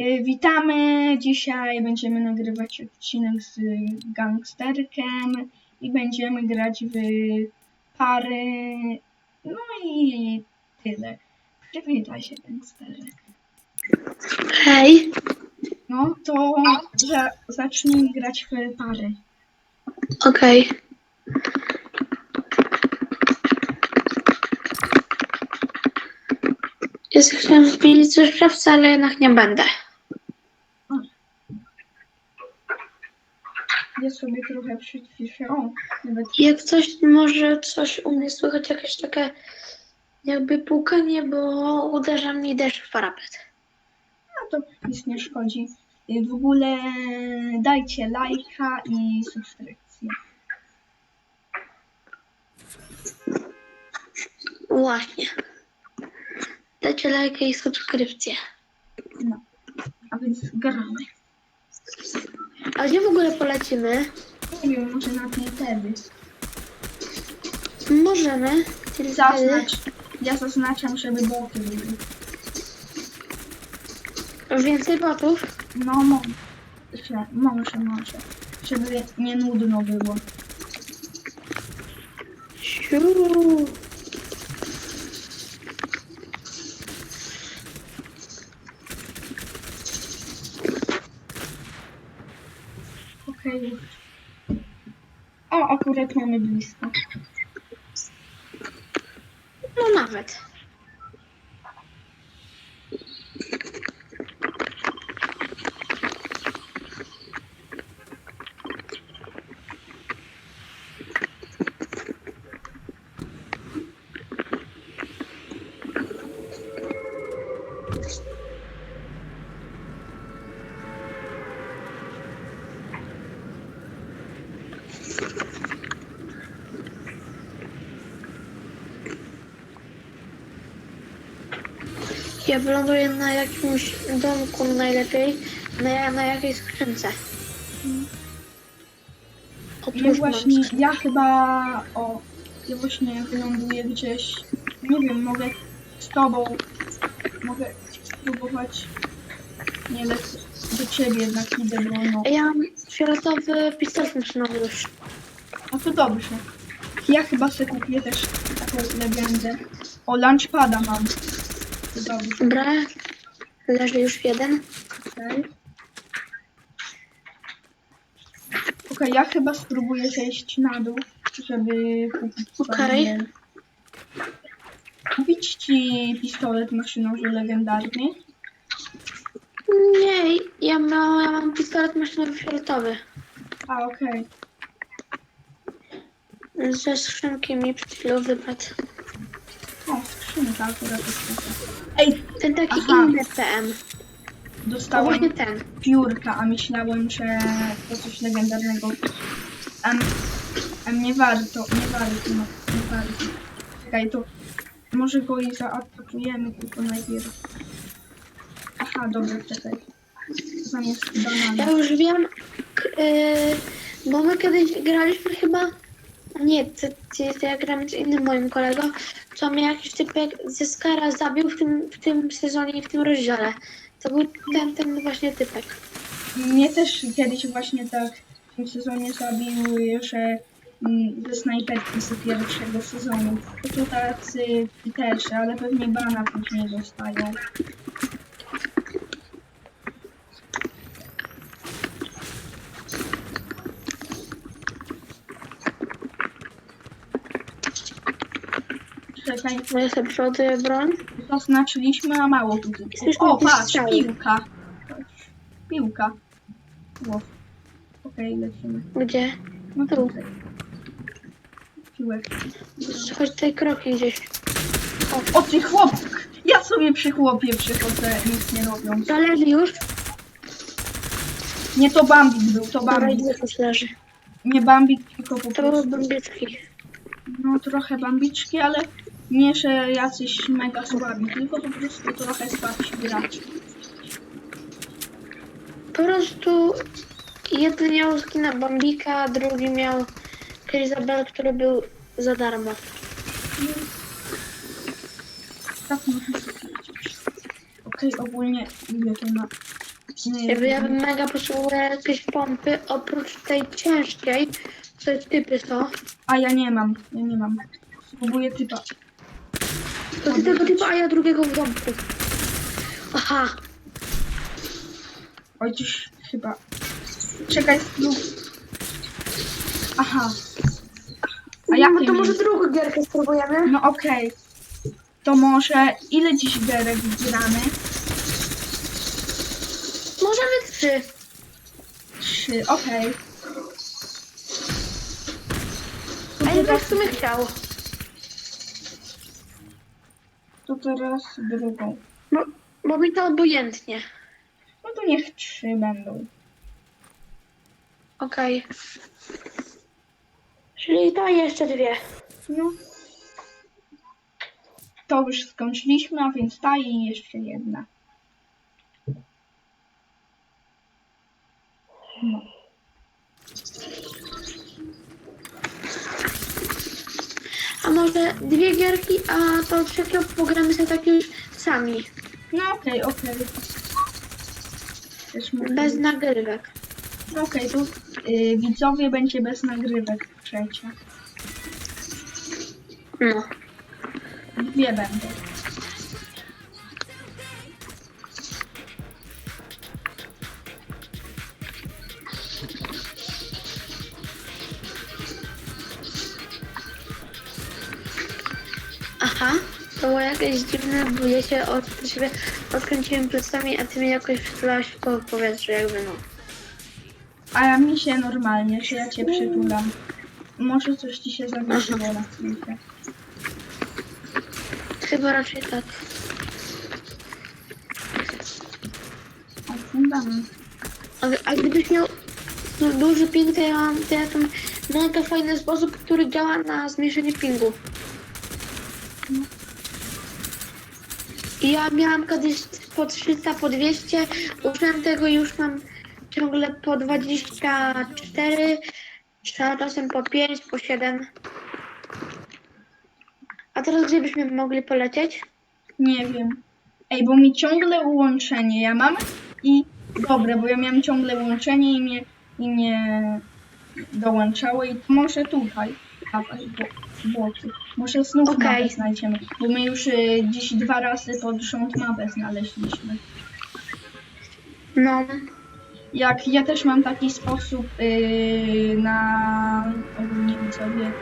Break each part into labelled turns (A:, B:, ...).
A: Y, Witamy. Dzisiaj będziemy nagrywać odcinek z gangsterkiem i będziemy grać w pary. No i tyle. Przywitaj się, gangsterek.
B: Hej,
A: No to za, zacznij grać w pary.
B: okej. Jest chciałem wpić coś szewca, ale jednak nie będę.
A: Ja sobie trochę przyciszę. O, nawet
B: Jak coś, może coś u mnie słychać, jakieś takie jakby pukanie, bo uderza mnie deszcz w parapet.
A: no to nic nie szkodzi. Y, W ogóle dajcie lajka i subskrypcję.
B: Właśnie. Dajcie lajkę i subskrypcję.
A: No. A więc gramy.
B: A gdzie w ogóle polecimy?
A: Nie wiem, może na wtedy.
B: Możemy. Tylko
A: Zaznacz. Ja zaznaczam, żeby boty były.
B: Więcej botów.
A: No, może. Może, może. Żeby nie nudno było.
B: Siu.
A: O, akurat mamy blisko.
B: No nawet. Ja wyląduję na jakimś domku najlepiej, na, na jakiejś skrzynce.
A: Ja właśnie,
B: skrzynkę.
A: ja chyba, o, ja właśnie wyląduję gdzieś, nie wiem, mogę z tobą, mogę spróbować, nie lecę do ciebie jednak idę, bo no,
B: Ja mam fioletowy pistolet maszynowy już.
A: no to dobrze. Ja chyba sobie kupię też taką legendę. O, launchpada mam. Dobrze,
B: Dobra, leży już jeden.
A: okej. Okej, ja chyba spróbuję zejść na dół, żeby kupić
B: Okej.
A: sobie... Kupić ci pistolet maszynowy legendarny.
B: Nie, ja mam, ja mam pistolet maszynowy fioletowy.
A: A, okej.
B: Ze skrzynki mi przed chwilą wypadł.
A: O, skrzynka akurat jest taka. Ej,
B: Ten taki
A: Aha.
B: inny PM. To
A: dostałem
B: właśnie ten.
A: piórka, a myślałem, że to coś legendarnego. A, a nie warto, nie warto, no, nie warto. Czekaj, to może go i zaatakujemy tylko najpierw. Aha, dobra, czekaj. Zamiast banana.
B: Ja już wiem, k- yy, bo my kiedyś graliśmy chyba, nie, to, to, ja grałem z innym moim kolegą, co mnie jakiś typek ze Skara zabił w tym, w tym sezonie i w tym rozdziale. To był ten, ten właśnie typek.
A: Mnie też kiedyś właśnie tak w tym sezonie zabił, że mm, ze snajperki z pierwszego sezonu. To tacy też, ale pewnie bana później dostają. Czekaj,
B: ja sobie przeładuję broń.
A: zaznaczyliśmy, a mało tu.
B: Jesteśmy
A: O,
B: jakieś
A: patrz,
B: strzały.
A: piłka. Patrz, Piłka. Ło. Okej, lecimy.
B: Gdzie?
A: No
B: Tu.
A: tutaj. Piłek.
B: Chodź tutaj kroki gdzieś.
A: O ty chłop! Ja sobie przy chłopie przychodzę, nic nie robiąc.
B: To leży już.
A: Nie to Bambik był, to
B: Dobra,
A: Bambik.
B: już leży.
A: Nie Bambik, tylko po
B: To był
A: prostu.
B: bambiecki.
A: No trochę Bambiczki, ale nie, że jacyś mega słabi, tylko po prostu trochę słabsi gracze.
B: Po prostu jeden miał skina Bambika, a drugi miał Elizabeth, który był za darmo.
A: Tak można sobie powiedzieć. Okej, ogólnie ile to? Nie
B: Jakby ja bym mega potrzebowała jakieś pompy, oprócz tej ciężkiej, co typy są.
A: A ja nie mam, ja nie mam. Spróbuję typa.
B: To ty tego typu, a ja drugiego w domku. Aha,
A: Oj, coś chyba. Czekaj, spróbuj. Aha. A
B: no
A: jakie
B: to może drugą gierkę spróbujemy?
A: No okej. To może ile dziś gierek gramy?
B: Możemy trzy.
A: Trzy, okej.
B: Ja bym w sumie chciał.
A: To teraz drugą.
B: Bo, bo mi to obojętnie.
A: No to niech trzy będą.
B: Okej. Czyli to jeszcze dwie.
A: No. To już skończyliśmy, a więc ta i jeszcze jedna. No.
B: A może dwie gierki, a to trzecią pogramy sobie tak już sami.
A: No okej, okej. Też
B: Bez nagrywek.
A: No Okej, tu y, widzowie będzie bez nagrywek trzecia.
B: No.
A: Dwie będą.
B: Jakieś dziwne, bo ja się od siebie odkręciłem plecami, a ty mi jakoś przytulałaś w koło powietrze, jakby no.
A: A ja mi się normalnie, że ja cię przytulam. Może coś ci się zawiesiło na chwilkę.
B: Chyba raczej tak.
A: O, fundament.
B: A, a gdybyś miał du- duży ping, to ja mam to ja tam mega fajny sposób, który działa na zmniejszenie pingu. Ja miałam kiedyś po 300, po 200, użyłem tego i już mam ciągle po 24, a czasem po 5, po 7. A teraz gdzie byśmy mogli polecieć?
A: Nie wiem. Ej, bo mi ciągle łączenie ja mam i dobre, bo ja miałem ciągle łączenie i mnie, i mnie dołączało i może tutaj dawać bo, boty. Może znów
B: Okej.
A: mapę znajdziemy, bo my już y, dziś dwa razy pod rząd mapę znaleźliśmy.
B: No,
A: Jak ja też mam taki sposób yy, na ogólnie widzowie,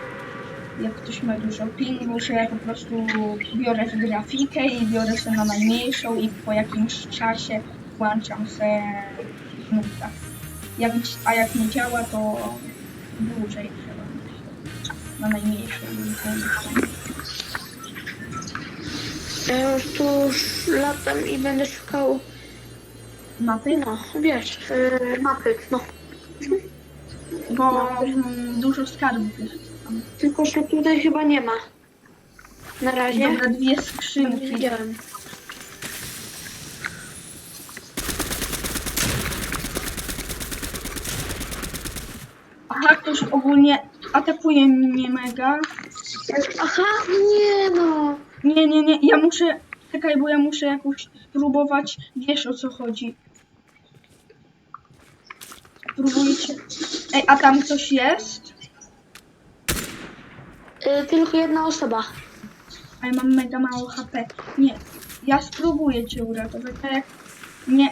A: jak ktoś ma dużo pingu, że ja po prostu biorę grafikę i biorę sobie na najmniejszą i po jakimś czasie włączam se minuta. Jak, a jak nie działa, to dłużej na włączam.
B: ja już tu latam i będę szukał,
A: Mapy,
B: no, wiesz, yy, mapy, no.
A: bo mm, dużo skarbów jest tam.
B: Tylko, że tutaj chyba nie ma. Na razie.
A: Dobra, dwie skrzynki.
B: widziałem.
A: Aha, ktoś ogólnie atakuje mnie mega.
B: Aha, nie no.
A: Nie, nie, nie, ja muszę. Czekaj, bo ja muszę jakoś spróbować. Wiesz o co chodzi. Próbujcie. Ej, a tam coś jest?
B: Y, tylko jedna osoba.
A: A ja mam mega mało HP. Nie, ja spróbuję cię uratować. A jak nie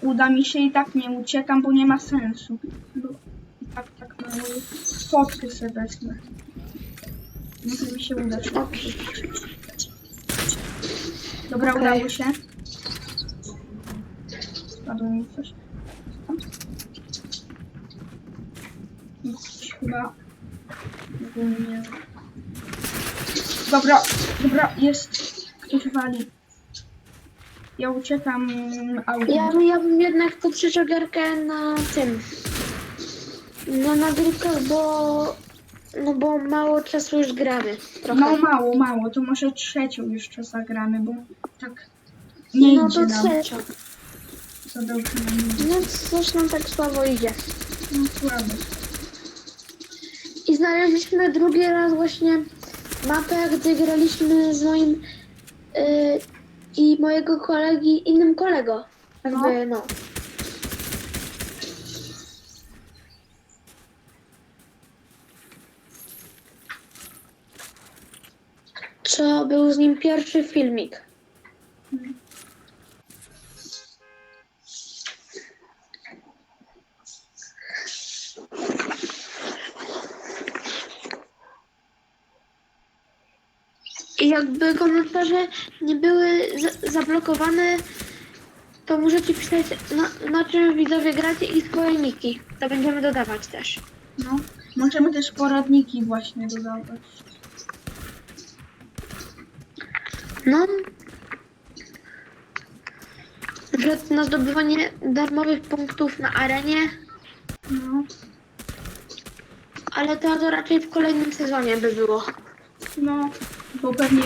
A: uda mi się i tak nie uciekam, bo nie ma sensu. Bo tak, tak mało. Fotky sobie wezmę. Może mi się uda. Dobra,
B: Okej.
A: udało się. Spadło mi coś. Nic chyba. ogólnie- Dobra, dobra, jest. Ktoś wali. Ja uciekam autem.
B: Ja, bym- ja bym jednak to przyczogarkę na tym. Na nagrywkach, bo. No bo mało czasu już gramy. Trochę.
A: No mało, mało. To może trzecią jeszcze zagramy, bo tak nie
B: no
A: idzie
B: to
A: nam.
B: trzecia.
A: Za dobrze nam idzie.
B: No coś nam tak słabo idzie.
A: No słabo.
B: I znaleźliśmy drugi raz właśnie mapę, gdy graliśmy z moim yy, i mojego kolegi, innym kolego. Jakby, no. Co był z nim pierwszy filmik. I jakby komentarze nie były za- zablokowane, to możecie pisać na, na czym widzowie gracie i swoje niki. To będziemy dodawać też.
A: No, możemy też poradniki właśnie dodawać.
B: No. Na przykład na zdobywanie darmowych punktów na arenie,
A: No,
B: ale to, to raczej w kolejnym sezonie by było.
A: no, bo pewnie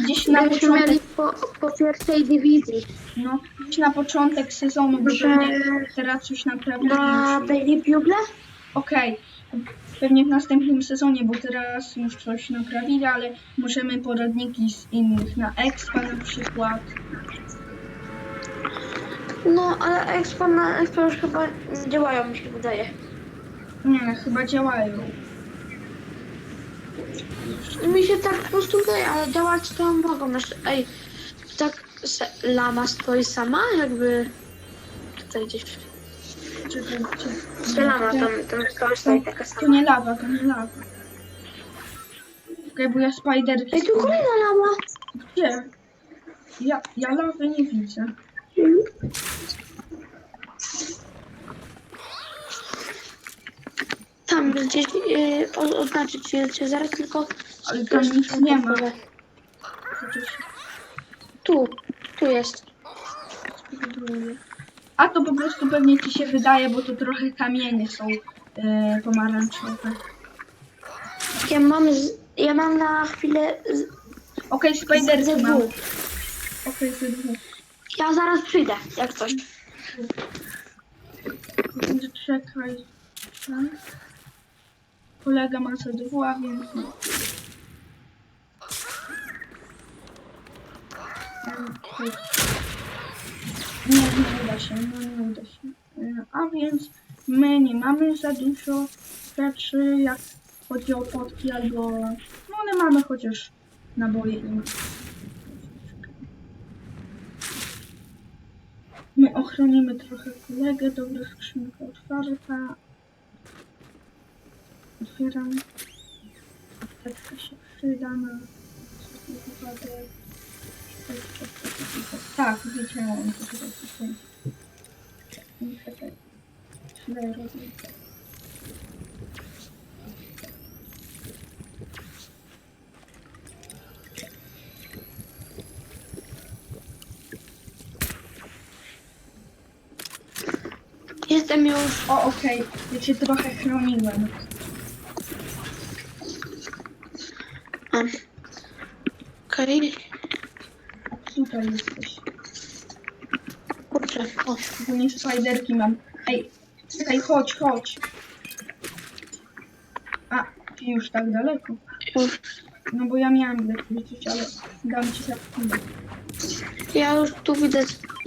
A: gdzieś na
B: Gdybyśmy
A: początek,
B: mieli po, po pierwszej dywizji
A: no, gdzieś na początek sezonu, bo
B: Że-
A: pewnie teraz coś naprawili.
B: na
A: już.
B: Daily Bugle.
A: Okej, pewnie w następnym sezonie, bo teraz już coś naprawili, ale możemy poradniki z innych, na Expa na przykład.
B: No, ale Expo na Expo już chyba nie działają, mi się wydaje.
A: Nie, chyba działają.
B: Mi się tak po prostu wydaje, ale działać to mogą. Nasz, ej, tak se, lama stoi sama, jakby tutaj gdzieś. Czy lama tam, tam stoi, stoi taka
A: To
B: sama.
A: nie lawa, to nie lawa. Okej, bo ja spiderki...
B: Ej, tu kolejna lama.
A: Gdzie? Ja, ja lawy nie widzę.
B: Tam gdzieś yy, o- cię zaraz tylko.
A: Ale tam nic nie ma. Przecież
B: Tu, tu jest.
A: spróbuję. A to po prostu pewnie ci się wydaje, bo to trochę kamienie są e, pomarańczowe.
B: Ja mam, z, ja mam na chwilę z,
A: Okej, spiderki
B: ze
A: mam.
B: dwóch.
A: Okej, dwóch.
B: Ja zaraz przyjdę, jak coś.
A: Czekaj. Kolega ma ze dwóch, a więc... no. Em, chodź. Nie, nie uda się, no nie uda się. E, A więc my nie mamy za dużo rzeczy, jak chodzi o potki albo... No ale mamy chociaż naboje i... My ochronimy trochę kolegę, dobra skrzynka otwarta. Otwieram. Apteczka się przyda na. Tak, to coś. Robię.
B: Jestem już.
A: O, okej, ja cię trochę chroniłem.
B: Okej.
A: Tutaj jesteś.
B: Kurczę. O.
A: Ogólnie spiderki mam. Ej, czekaj, chodź, chodź. A, ty już tak daleko. No bo ja miałam lecieć, ale dam ci za chwilę.
B: Ja już tu widzę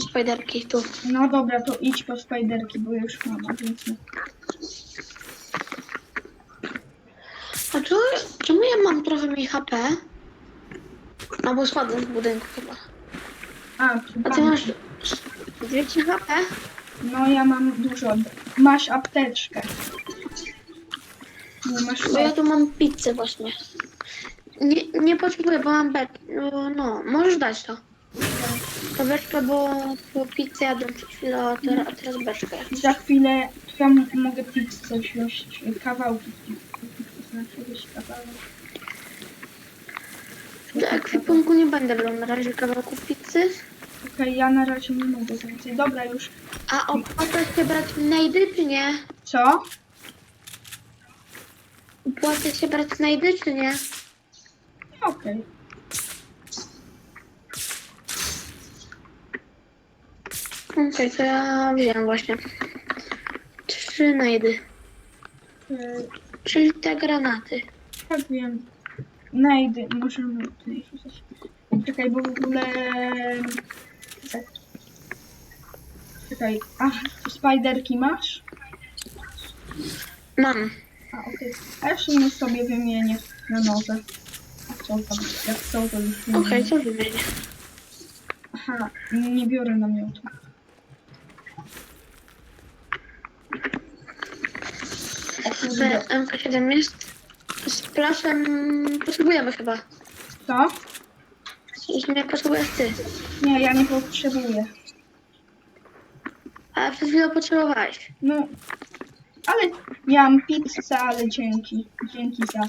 B: spiderki tu.
A: No dobra, to idź po spiderki, bo już mam, a więc nie.
B: A czemu, czemu ja mam trochę mniej HP? No bo spadłem z budynku chyba.
A: A,
B: A ty masz 200 HP?
A: No ja mam dużo. Masz apteczkę. Nie masz
B: Bo ja tu mam pizzę właśnie. Nie, nie potrzebuję, bo mam bek. No, no, możesz dać to. To beczka, bo, bo pizzę jadłem przed chwilą, a teraz, a teraz beczkę.
A: Za chwilę ja m- mogę pizzę wziąć, kawałki pizzy. To znaczy kawałek.
B: Do ekwipunku nie będę brał na razie kawałków pizzy.
A: Okej, ja na razie nie mogę więcej. Dobra, już.
B: A opłaca się brać najdy, czy nie?
A: Co?
B: Opłaca się brać najdy, czy nie?
A: Okej.
B: Okej, to ja wziąłem właśnie. Trzy najdy.
A: Okay.
B: Czyli te granaty.
A: Tak wiem. Najdy, możemy tutaj rzucać. Czekaj, bo w ogóle... Tak. Czekaj, ach, spiderki masz?
B: Mam.
A: A, okej. A ja w sumie sobie wymienię na nowe. co tam, jak są, to już
B: Okej, co wymienię?
A: Aha, nie biorę namiotu. O kurde,
B: MK7 jest. Z plasem potrzebujemy chyba.
A: co?
B: Już nie potrzebujesz ty.
A: Nie, ja nie potrzebuję.
B: A przed chwilą potrzebowałeś.
A: No, ale miałam pizzę, ale dzięki. Dzięki za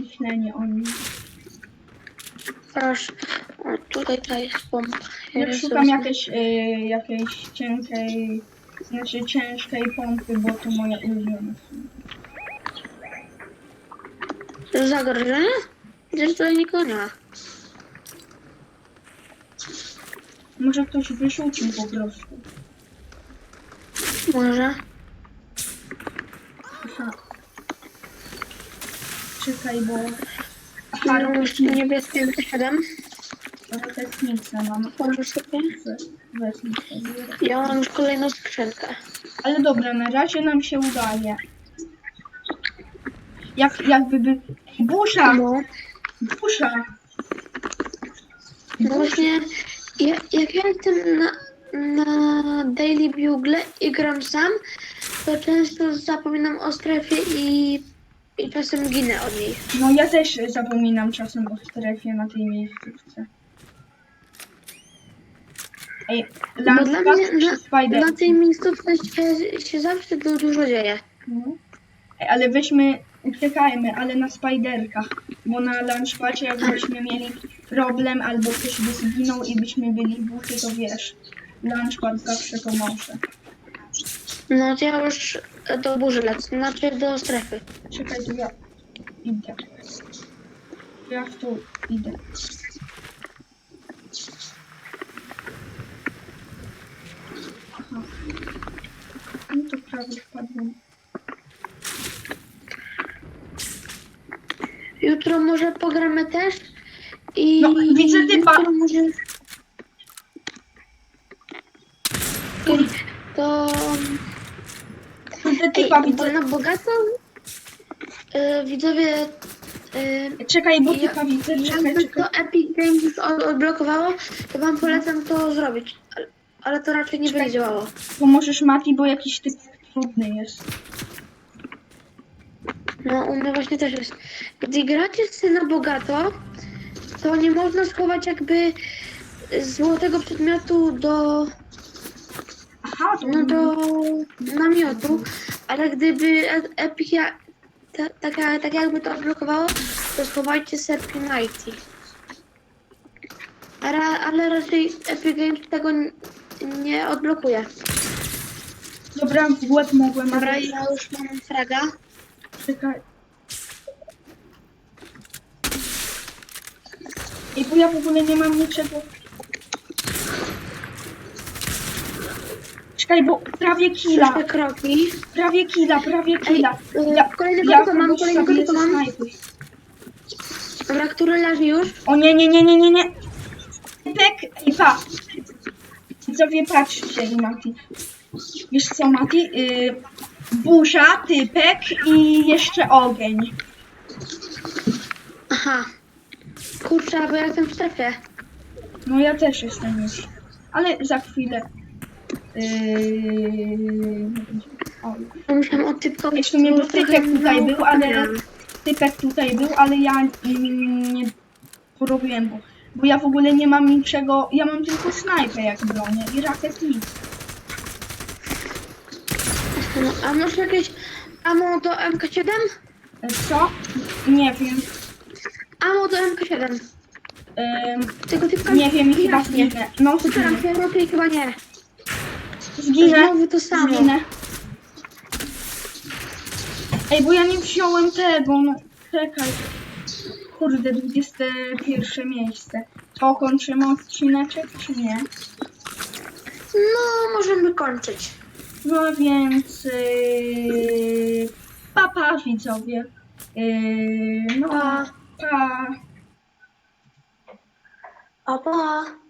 A: myślenie o nim.
B: Proszę. O, tutaj ta jest pompa.
A: Ja
B: Ja
A: szukam
B: sobie-
A: jakiejś, y, jakiejś cienkiej, znaczy ciężkiej pompy, bo to moja ulubiona.
B: Zagrożenie? Gdzieś tutaj nikogo nie ma.
A: Może ktoś wyrzucił po prostu.
B: Może.
A: Aha. Czekaj, bo...
B: Mam już niebieskie MK7.
A: roketnicę mam.
B: Może sobie.
A: We- Wezmę sobie.
B: Ja mam już kolejną skrzynkę.
A: Ale dobra, na razie nam się udaje. Jak, jakby by... Busza!
B: No.
A: Busza!
B: Właśnie, ja, jak ja jestem na, na Daily Bugle i gram sam, to często zapominam o strefie i, i czasem ginę od niej.
A: No ja też zapominam czasem o strefie na tej miejscówce. Ej,
B: Bo dla mnie na, na tej miejscówce się, się zawsze du- dużo dzieje.
A: No. Ej, ale weźmy, uciekajmy, ale na Spiderkach. Bo na Launchpadzie jakbyśmy mieli problem albo ktoś by zginął i byśmy byli w burzy, to wiesz. Launchpad zawsze pomoże.
B: No to ja już do burzy lecę, znaczy do strefy.
A: Czekaj, to ja idę. Ja w tu idę. Aha. No to prawie wpadłem.
B: Jutro może pogramy też i
A: No, widzę typa.
B: jutro może... To...
A: Kurde,
B: Ej,
A: typa
B: bo
A: widzę.
B: na bogato y, widzowie y,
A: Czekaj, bo typa widzę. Czekaj,
B: jakby
A: czekaj.
B: to Epic Games już od- odblokowało, to wam polecam to zrobić. Ale, ale to raczej nie
A: Czekaj.
B: będzie działało.
A: Pomożesz Mati, bo jakiś typ trudny jest.
B: No u mnie właśnie też jest. Gdy gracie sobie na bogato, to nie można schować jakby złotego przedmiotu do,
A: Aha, to
B: no do namiotu, ale gdyby E- Epic ja, ta, tak, tak jakby to odblokowało, to schowajcie sobie Penalty. Ale, ale raczej Epic Games tego nie odblokuje.
A: Dobra, w łeb mogłem,
B: Dobra, ja już mam fraga.
A: Czekaj. Ej, bo ja w ogóle nie mam niczego. Czekaj, bo prawie killa,
B: Słyszę kroki.
A: prawie killa, prawie killa.
B: Ej,
A: Ja,
B: kolejnego
A: ja
B: typa mam, kolejnego
A: ze
B: mam. Dobra, który leży już?
A: O nie, nie, nie, nie, nie, nie. Typek, ej, pa. Widzowie, patrzcie i Mati. Wiesz co, Mati? Yy, burza, typek i jeszcze ogień.
B: Aha. Kurczę, bo ja jestem w strefie.
A: No ja też jestem już. Ale za chwilę. Yy... O,
B: To musiałam odtypkować.
A: w sumie to
B: bo
A: typek tutaj był, ale typek tutaj był, ale ja mm, nie porobiłem, bo, bo ja w ogóle nie mam niczego, ja mam tylko snajpę jak bronię i rakietnicę.
B: No, a masz jakieś ammo do MK7?
A: E, Co? Nie wiem.
B: Ammo do MK7.
A: Ym,
B: Tego typka
A: nie wiem i chyba
B: nie.
A: zginę. No zginę.
B: się, raczej chyba nie.
A: Zginę.
B: Znowu to samo.
A: Zginę. Ej, bo ja nie wziąłem tego, no czekaj. Kurde, 21 miejsce. To kończymy odcineczek, czy nie?
B: No, możemy kończyć.
A: No więc... Yy, papa widzowie. Yy, no,
B: Pa. pa.